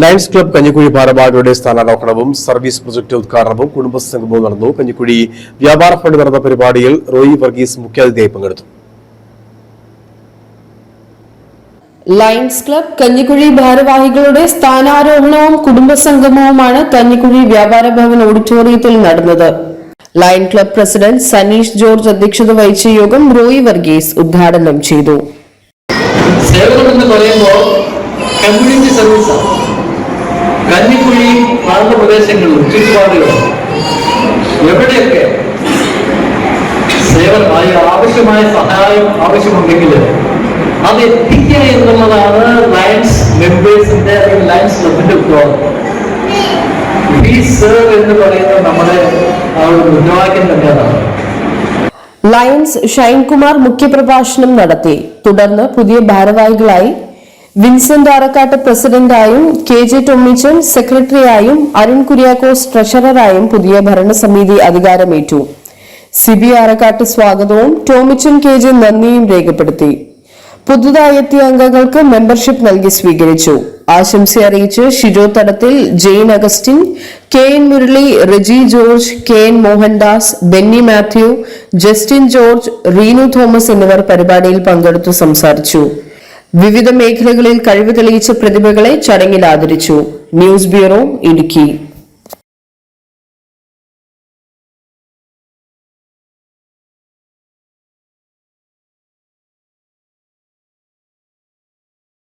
Lions club Kanjikuzhi ഭാരവാഹികളുടെ സ്ഥാനാരോഹണവും service project ഉദ്ഘാടനവും കുടുംബസംഗമവും നടന്നു. കഞ്ഞിക്കുഴി വ്യാപാര ഫണ്ട് നടന്ന പരിപാടിയിൽ റോയി വർഗീസ് മുഖ്യാതിഥിയായി പങ്കെടുത്തു. ലയൺസ് ക്ലബ് കഞ്ഞിക്കുഴി ഭാരവാഹികളുടെ സ്ഥാനാരോഹണവും കുടുംബസംഗമവുമാണ് കഞ്ഞിക്കുഴി വ്യാപാര ഭവൻ ഓഡിറ്റോറിയത്തിൽ നടന്നത്. Lion club president Saneesh George അധ്യക്ഷത വഹിച്ച യോഗം റോയി വർഗീസ് ഉദ്ഘാടനം ചെയ്തു. സേവനം എന്ന് പറയുമ്പോൾ കമ്മ്യൂണിറ്റി സർവീസാണ്. പ്രാന്ത പ്രദേശങ്ങളിലും ചുറ്റുപാടുകളും എവിടെയൊക്കെ സേവനം ആവശ്യമായ സഹായം ആവശ്യമുണ്ടെങ്കിൽ അത് എത്തിക്കുക എന്നുള്ളതാണ് ലയൻസ് മെമ്പേഴ്സിന്റെ അല്ലെങ്കിൽ ലയൻസ് ക്ലബിന്റെ ഉത്തരവാദിത്വം സേവ് എന്ന് പറയുന്ന നമ്മുടെ ആ ഒരു മുദ്രാവാക്യം തന്നെ അതാണ്. ലയൺസ് ഷൈൻകുമാർ മുഖ്യപ്രഭാഷണം നടത്തി. തുടർന്ന് പുതിയ ഭാരവാഹികളായി വിൻസെന്റ് ആറക്കാട്ട് പ്രസിഡന്റായും കെ ജെ ടൊമ്മിച്ചൻ സെക്രട്ടറിയായും അരുൺ കുര്യാക്കോസ് ട്രഷററായും പുതിയ ഭരണസമിതി അധികാരമേറ്റു. സിബി ആറക്കാട്ട് സ്വാഗതവും ടോമിച്ചൻ കെ ജെ നന്ദിയും രേഖപ്പെടുത്തി. പുതുതായി എത്തിയ അംഗങ്ങൾക്ക് മെമ്പർഷിപ്പ് നൽകി സ്വീകരിച്ചു. ആശംസ അറിയിച്ച് Shijo Thadathil Jain Augustine K N Murali Reji George K N Mohandas Benny Mathew Justin George Reenu Thomas എന്നിവർ പരിപാടിയിൽ പങ്കെടുത്തു സംസാരിച്ചു. വിവിധ മേഖലകളിൽ കഴിവ് തെളിയിച്ച പ്രതിഭകളെ ചടങ്ങിൽ ആദരിച്ചു. News bureau Idukki.